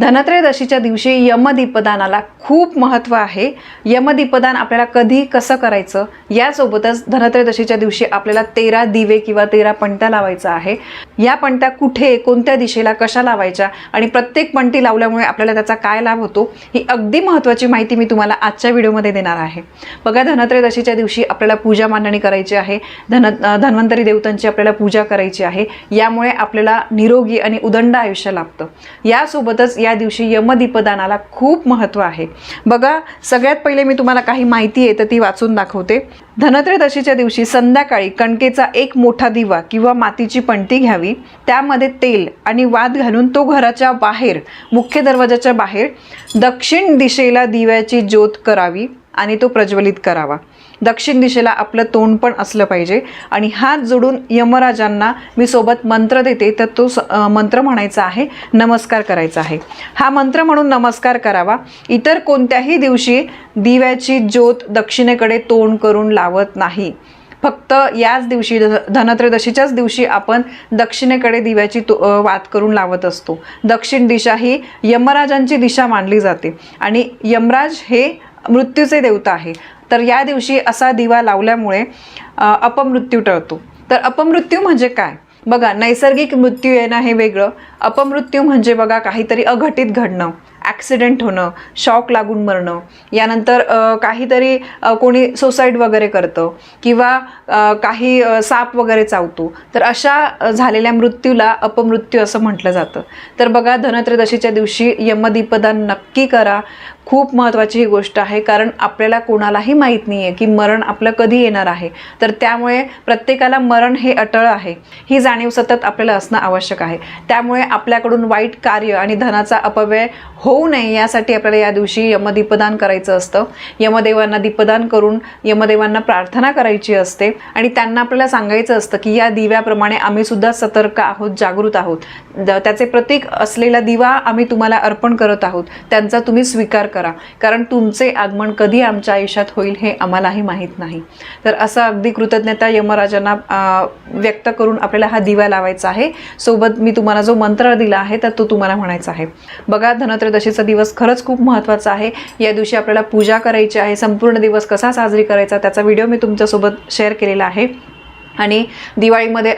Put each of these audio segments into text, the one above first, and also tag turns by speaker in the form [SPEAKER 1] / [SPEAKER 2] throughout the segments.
[SPEAKER 1] धनत्रयोदशीच्या दिवशी यमदीपदानाला खूप महत्त्व आहे. यमदीपदान आपल्याला कधी कसं करायचं? यासोबतच धनत्रयोदशीच्या दिवशी आपल्याला तेरा दिवे किंवा तेरा पणत्या लावायचा आहे. या पणत्या कुठे कोणत्या दिशेला कशा लावायच्या? आणि प्रत्येक पणती लावल्यामुळे आपल्याला त्याचा काय लाभ होतो? ही अगदी महत्त्वाची माहिती मी तुम्हाला आजच्या व्हिडिओमध्ये देणार आहे. बघा धनत्रयोदशीच्या दिवशी आपल्याला पूजा मांडणी करायची आहे. धन धन्वंतरी देवतांची आपल्याला पूजा करायची आहे. यामुळे आपल्याला निरोगी आणि उदंड आयुष्य लाभतं. यासोबतच या दिवशी यमदीपदानाला खूप महत्त्व आहे. बघा सगळ्यात पहिले मी तुम्हाला काही माहिती आहे तर ती वाचून दाखवते. धनत्रयोदशीच्या दिवशी संध्याकाळी कणकेचा एक मोठा दिवा किंवा मातीची पणती घ्यावी. त्यामध्ये तेल आणि वाद घालून तो घराच्या बाहेर मुख्य दरवाजाच्या बाहेर दक्षिण दिशेला दिव्याची ज्योत करावी आणि तो प्रज्वलित करावा. दक्षिण दिशेला आपलं तोंड पण असलं पाहिजे. आणि हात जोडून यमराजांना मी सोबत मंत्र देते तर तो स- मंत्र म्हणायचा आहे नमस्कार करायचा आहे. हा मंत्र म्हणून नमस्कार करावा. इतर कोणत्याही दिवशी दिव्याची ज्योत दक्षिणेकडे तोंड करून लावत नाही. फक्त याच दिवशी धनत्रयोदशीच्याच दिवशी आपण दक्षिणेकडे दिव्याची तो वात करून लावत असतो. दक्षिण दिशा ही यमराजांची दिशा मानली जाते. आणि यमराज हे मृत्यूचे देवता आहे. तर या दिवशी असा दिवा लावल्यामुळे अपमृत्यू टळतो. तर अपमृत्यू म्हणजे काय? बघा नैसर्गिक मृत्यू येणं हे वेगळं. अपमृत्यू म्हणजे बघा काहीतरी अघटित घडणं ॲक्सिडेंट होणं शॉक लागून मरणं. यानंतर काहीतरी कोणी सुसाईड वगैरे करतं किंवा काही साप वगैरे चावतो. तर अशा झालेल्या मृत्यूला अपमृत्यू असं म्हटलं जातं. तर बघा धनत्रयोदशीच्या दिवशी यमदीपदान नक्की करा. खूप महत्त्वाची ही गोष्ट आहे कारण आपल्याला कोणालाही माहीत नाही आहे की मरण आपलं कधी येणार आहे. तर त्यामुळे प्रत्येकाला मरण हे अटळ आहे. ही जाणीव सतत आपल्याला असणं आवश्यक आहे. त्यामुळे आपल्याकडून वाईट कार्य आणि धनाचा अपव्यय होऊ नये यासाठी आपल्याला या दिवशी यमदीपदान करायचं असतं. यमदेवांना दीपदान करून यमदेवांना प्रार्थना करायची असते आणि त्यांना आपल्याला सांगायचं असतं की या दिव्याप्रमाणे आम्ही सुद्धा सतर्क आहोत जागृत आहोत. द- त्याचे प्रतीक असलेला दिवा आम्ही तुम्हाला अर्पण करत आहोत. त्यांचा तुम्ही स्वीकार करा. करा. कारण तुमचे आगमन कधी आमच्या आयुष्यात होईल हे आम्हालाही माहीत नाही. तर असं अगदी कृतज्ञता यमराजांना व्यक्त करून आपल्याला हा दिवा लावायचा आहे. सोबत मी तुम्हाला जो मंत्र दिला आहे तर तो तुम्हाला म्हणायचा आहे. बघा धनत्रयोदशीचा दिवस खरंच खूप महत्त्वाचा आहे. या दिवशी आपल्याला पूजा करायची आहे. संपूर्ण दिवस कसा साजरी करायचा त्याचा व्हिडिओ मी तुमच्यासोबत शेअर केलेला आहे. आणि दिवाळीमध्ये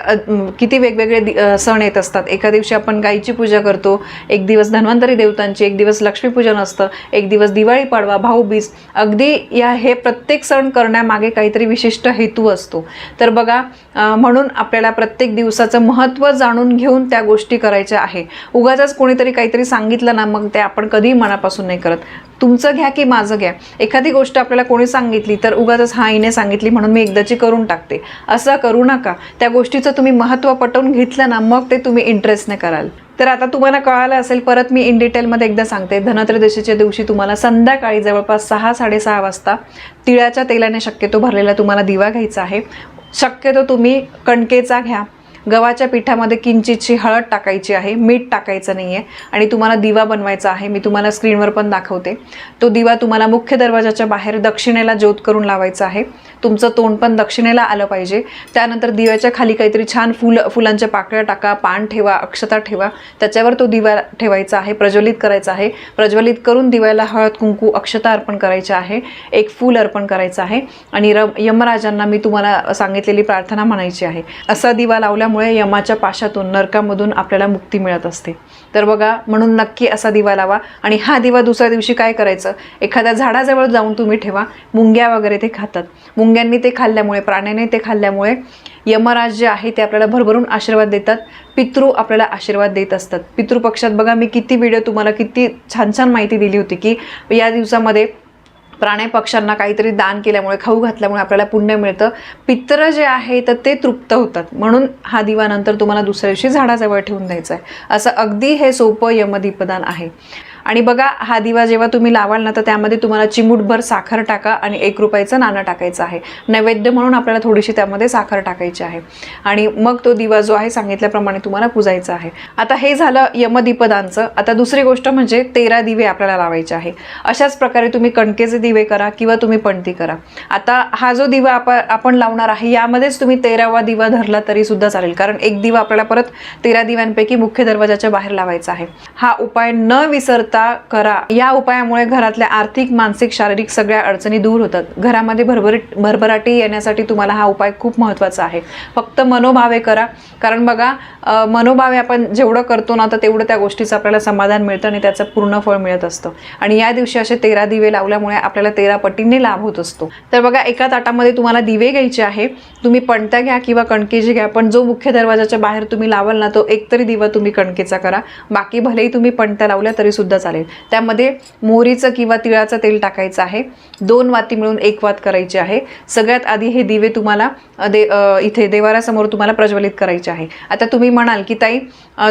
[SPEAKER 1] किती वेगवेगळे सण येत असतात. एका दिवशी आपण गाईची पूजा करतो एक दिवस धन्वंतरी देवतांची एक दिवस लक्ष्मीपूजन असतं एक दिवस दिवाळी पाडवा भाऊबीज. अगदी या हे प्रत्येक सण करण्यामागे काहीतरी विशिष्ट हेतू असतो. तर बघा म्हणून आपल्याला प्रत्येक दिवसाचं महत्त्व जाणून घेऊन त्या गोष्टी करायच्या आहे. उगाच कोणीतरी काहीतरी सांगितलं ना मग ते आपण कधीही मनापासून नाही करत. तुमचं घ्या की माझं घ्या. एखादी गोष्ट आपल्याला कोणी सांगितली तर उगाच हा हिने सांगितली म्हणून मी एकदाची करून टाकते. असं करू नका. त्या गोष्टीचं तुम्ही महत्त्व पटवून घेतलं ना मग ते तुम्ही इंटरेस्टने कराल. तर आता तुम्हाला कळालं असेल परत मी इन डिटेलमध्ये एकदा सांगते. धनत्रयोदशीच्या दिवशी तुम्हाला संध्याकाळी जवळपास सहा साडेसहा वाजता तिळाच्या तेलाने शक्यतो भरलेला तुम्हाला दिवा घ्यायचा आहे. शक्यतो तुम्ही कणकेचा घ्या. गव्हाच्या पिठामध्ये किंचितशी हळद टाकायची आहे मीठ टाकायचं नाही आहे आणि तुम्हाला दिवा बनवायचा आहे मी तुम्हाला स्क्रीनवर पण दाखवते. तो दिवा तुम्हाला मुख्य दरवाजाच्या बाहेर दक्षिणेला ज्योत करून लावायचा आहे. तुमचं तोंड पण दक्षिणेला आलं पाहिजे. त्यानंतर दिव्याच्या खाली काहीतरी छान फुल फुलांच्या पाकळ्या टाका पान ठेवा अक्षता ठेवा. त्याच्यावर तो दिवा ठेवायचा आहे प्रज्वलित करायचा आहे. प्रज्वलित करून दिव्याला हळद कुंकू अक्षता अर्पण करायचं आहे. एक फूल अर्पण करायचं आहे. आणि र यमराजांना मी तुम्हाला सांगितलेली प्रार्थना म्हणायची आहे. असा दिवा त्यामुळे यमाच्या पाशातून नरकामधून आपल्याला मुक्ती मिळत असते. तर बघा म्हणून नक्की असा दिवा लावा. आणि हा दिवा दुसऱ्या दिवशी काय करायचं? एखाद्या झाडाजवळ जाऊन तुम्ही ठेवा. मुंग्या वगैरे ते खातात. मुंग्यांनी ते खाल्ल्यामुळे प्राण्याने ते खाल्ल्यामुळे यमराज जे आहे ते आपल्याला भरभरून आशीर्वाद देतात. पितृ आपल्याला आशीर्वाद देत असतात. पितृपक्षात बघा मी किती व्हिडिओ तुम्हाला किती छान छान माहिती दिली होती की या दिवसामध्ये प्राणे पक्ष्यांना काहीतरी दान केल्यामुळे खाऊ घातल्यामुळे आपल्याला पुण्य मिळतं. पित्र जे आहे तर ते तृप्त होतात. म्हणून हा दिवा नंतर तुम्हाला दुसऱ्या दिवशी झाडाजवळ ठेवून द्यायचा आहे. असं अगदी हे सोपं यमदीपदान आहे. आणि बघा हा दिवा जेव्हा तुम्ही लावाल ना तर त्यामध्ये तुम्हाला चिमूटभर साखर टाका आणि एक रुपयाचं नाणं टाकायचं आहे. नैवेद्य म्हणून आपल्याला थोडीशी त्यामध्ये साखर टाकायची आहे. आणि मग तो दिवा जो आहे सांगितल्याप्रमाणे तुम्हाला पुजायचा आहे. आता हे झालं यमदीपदांचं. आता दुसरी गोष्ट म्हणजे तेरा दिवे आपल्याला लावायचे आहे. अशाच प्रकारे तुम्ही कणकेचे दिवे करा किंवा तुम्ही पणती करा. आता हा जो दिवा आप आपण लावणार आहे यामध्येच तुम्ही तेरावा दिवा धरला तरी सुद्धा चालेल. कारण एक दिवा आपल्याला परत तेरा दिव्यांपैकी मुख्य दरवाजाच्या बाहेर लावायचा आहे. हा उपाय न विसरता करा. या उपायामुळे घरातल्या आर्थिक मानसिक शारीरिक सगळ्या अडचणी दूर होतात. घरामध्ये भरभरीट भरभराटी येण्यासाठी तुम्हाला हा उपाय खूप महत्त्वाचा आहे. फक्त मनोभावे करा. कारण बघा मनोभावे आपण जेवढं करतो ना तर तेवढं त्या गोष्टीचं आपल्याला समाधान मिळतं आणि त्याचं पूर्ण फळ मिळत असतं. आणि या दिवशी असे तेरा दिवे लावल्यामुळे आपल्याला तेरा पटींनी लाभ होत असतो. तर बघा एका ताटामध्ये तुम्हाला दिवे घ्यायचे आहे. तुम्ही पणत्या घ्या किंवा कणकेची घ्या. पण जो मुख्य दरवाजाच्या बाहेर तुम्ही लावाल ना तो एकतरी दिवा तुम्ही कणकेचा करा. बाकी भलेही तुम्ही पणत्या लावल्या तरी सुद्धा चालेल. त्यामध्ये मोहरीचं किंवा तिळाचं तेल टाकायचं आहे. दोन वाती मिळून एक वात करायची आहे. सगळ्यात आधी हे दिवे तुम्हाला दे इथे देवारासमोर तुम्हाला प्रज्वलित करायचे आहे. आता तुम्ही म्हणाल की ताई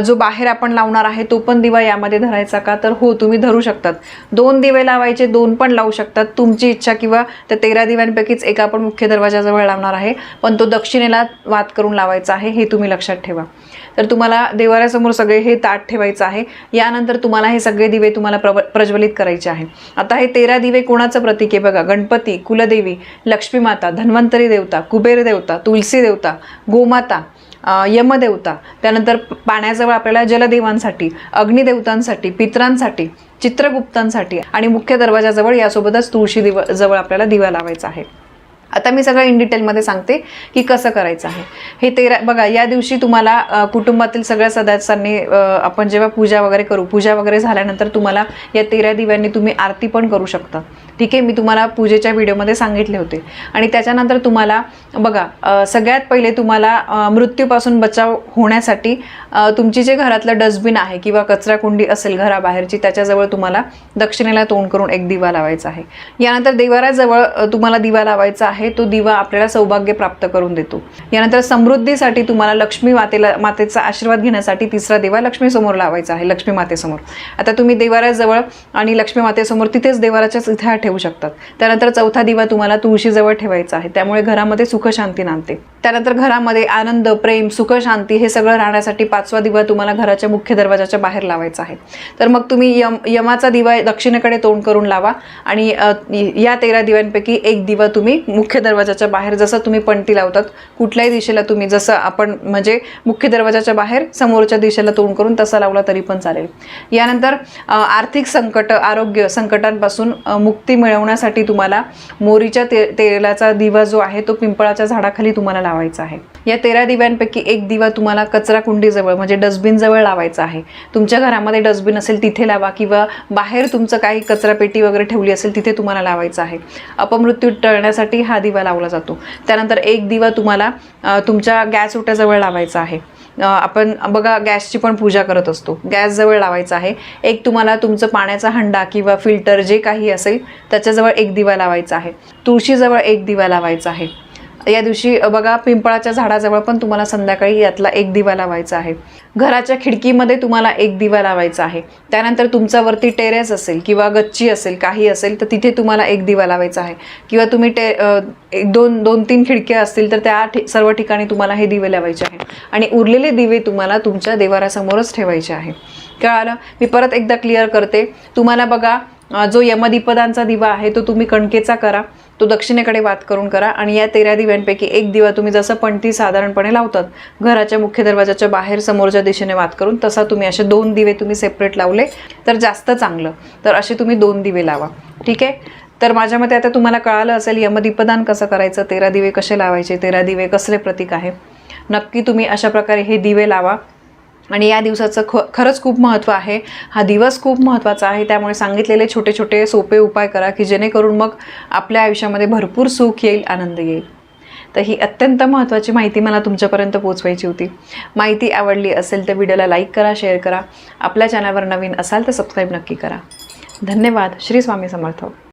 [SPEAKER 1] जो बाहेर आपण लावणार आहे तो पण दिवा यामध्ये धरायचा का? तर हो तुम्ही धरू शकतात. दोन दिवे लावायचे दोन पण लावू शकतात. तुमची इच्छा किंवा त्या तेरा दिव्यांपैकीच एका आपण मुख्य दरवाजाजवळ लावणार आहे. पण तो दक्षिणेला वात करून लावायचा आहे हे तुम्ही लक्षात ठेवा. तर तुम्हाला देवाऱ्यासमोर सगळे हे ताट ठेवायचं आहे. यानंतर तुम्हाला हे सगळे दिवे तुम्हाला प्रव प्रज्वलित करायचे आहे. आता हे तेरा दिवे कोणाचं प्रतीक आहे बघा. गणपती कुलदेवी लक्ष्मी माता धन्वंतरी देवता कुबेर देवता तुलसी देवता गोमाता यमदेवता त्यानंतर पाण्याजवळ आपल्याला जलदेवांसाठी अग्निदेवतांसाठी पित्रांसाठी चित्रगुप्तांसाठी आणि मुख्य दरवाजाजवळ यासोबतच तुळशी दिव जवळ आपल्याला दिवा लावायचा आहे. आता मी सगळं इन डिटेलमध्ये सांगते की कसं करायचं आहे. हे तेरा बघा या दिवशी तुम्हाला कुटुंबातील सगळ्या सदस्यांनी आपण जेव्हा पूजा वगैरे करू पूजा वगैरे झाल्यानंतर तुम्हाला या तेरा दिव्यांनी तुम्ही आरती पण करू शकता. ठीक आहे? मी तुम्हाला पूजेच्या व्हिडिओमध्ये सांगितले होते. आणि त्याच्यानंतर तुम्हाला बघा सगळ्यात पहिले तुम्हाला मृत्यूपासून बचाव होण्यासाठी तुमची जे घरातलं डस्टबिन आहे किंवा कचराकुंडी असेल घराबाहेरची त्याच्याजवळ तुम्हाला दक्षिणेला तोंड करून एक दिवा लावायचा आहे. यानंतर देवाराजवळ तुम्हाला दिवा लावायचा आहे. तो दिवा आपल्याला सौभाग्य प्राप्त करून देतो. यानंतर समृद्धीसाठी तुम्हाला लक्ष्मी मातेला मातेचा आशीर्वाद घेण्यासाठी तिसरा दिवा लक्ष्मीसमोर लावायचा आहे लक्ष्मी मातेसमोर आता तुम्ही देवाऱ्याजवळ आणि लक्ष्मी मातेसमोर तिथेच देवाराच्याच इथे ठेवू शकतात. त्यानंतर चौथा दिवा तुम्हाला तुळशीजवळ ठेवायचा आहे त्यामुळे घरामध्ये सुखशांती नांदते. त्यानंतर घरामध्ये आनंद प्रेम सुख शांती हे सगळं राहण्यासाठी पाचवा दिवा तुम्हाला घराच्या मुख्य दरवाजाच्या बाहेर लावायचा आहे. तर मग तुम्ही यम यमाचा दिवा दक्षिणेकडे तोंड करून लावा आणि या तेरा दिव्यांपैकी एक दिवा तुम्ही मुख्य मुख्य दरवाजाच्या बाहेर जसं तुम्ही पणती लावतात कुठल्याही दिशेला तुम्ही जसं आपण म्हणजे मुख्य दरवाजाच्या बाहेर समोरच्या दिशेला तोंड करून तसा लावला तरी पण चालेल. यानंतर आर्थिक संकट आरोग्य संकटांपासून मुक्ती मिळवण्यासाठी तुम्हाला मोरीच्या ते तेलाचा दिवा जो आहे तो पिंपळाच्या झाडाखाली तुम्हाला लावायचा आहे. या तेरा दिव्यांपैकी एक दिवा तुम्हाला कचरा कुंडीजवळ म्हणजे डस्टबिनजवळ लावायचा आहे. तुमच्या घरामध्ये डस्टबिन असेल तिथे लावा किंवा बाहेर तुमचं काही कचरा पेटी वगैरे ठेवली असेल तिथे तुम्हाला लावायचं आहे. अपमृत्यू टळण्यासाठी हा दिवा लावला जातो. त्यानंतर एक दिवा तुम्हाला तुमच्या गॅस ओट्याजवळ लावायचा आहे. आपण बघा गॅसची पण पूजा करत असतो. गॅसजवळ लावायचा आहे. एक तुम्हाला तुमचं पाण्याचा हंडा किंवा फिल्टर जे काही असेल त्याच्याजवळ एक दिवा लावायचा आहे. तुळशीजवळ एक दिवा लावायचा आहे. या दिवशी बघा पिंपळाच्या झाडाजवळ पण तुम्हाला संध्याकाळी यातला एक दिवा लावायचा आहे. घराच्या खिडकीमध्ये तुम्हाला एक दिवा लावायचा आहे. त्यानंतर तुमचा वरती टेरेस असेल किंवा गच्ची असेल काही असेल तर तिथे तुम्हाला एक दिवा लावायचा आहे. किंवा तुम्ही टे एक दोन दोन तीन खिडक्या असतील तर त्या सर्व ठिकाणी तुम्हाला हे दिवे लावायचे आहे आणि उरलेले दिवे तुम्हाला तुमच्या देवारासमोरच ठेवायचे आहे. कळालं? मी परत एकदा क्लिअर करते. तुम्हाला बघा जो यमदीपदांचा दिवा आहे तो तुम्ही कणकेचा करा. तो दक्षिणेकडे वात करून करा आणि या तेरा दिव्यांपैकी एक दिवा तुम्ही जसं पणती साधारणपणे लावतात घराच्या मुख्य दरवाजाच्या बाहेर समोरच्या दिशेने वात करून तसा तुम्ही असे दोन दिवे तुम्ही सेपरेट लावले तर जास्त चांगलं. तर असे तुम्ही दोन दिवे लावा. ठीक आहे? तर माझ्या मते आता तुम्हाला कळालं असेल यमदीपदान कसं करायचं तेरा दिवे कसे लावायचे तेरा दिवे कसले प्रतीक आहे? नक्की तुम्ही अशा प्रकारे हे दिवे लावा. आणि या दिवसाचं ख खरंच खूप महत्त्व आहे. हा दिवस खूप महत्त्वाचा आहे. त्यामुळे सांगितलेले छोटे छोटे सोपे उपाय करा की जेणेकरून मग आपल्या आयुष्यामध्ये भरपूर सुख येईल आनंद येईल. तर ही अत्यंत महत्त्वाची माहिती मला तुमच्यापर्यंत पोचवायची होती. माहिती आवडली असेल तर व्हिडिओला लाईक करा शेअर करा. आपल्या चॅनलवर नवीन असाल तर सबस्क्राईब नक्की करा. धन्यवाद. श्री स्वामी समर्थ.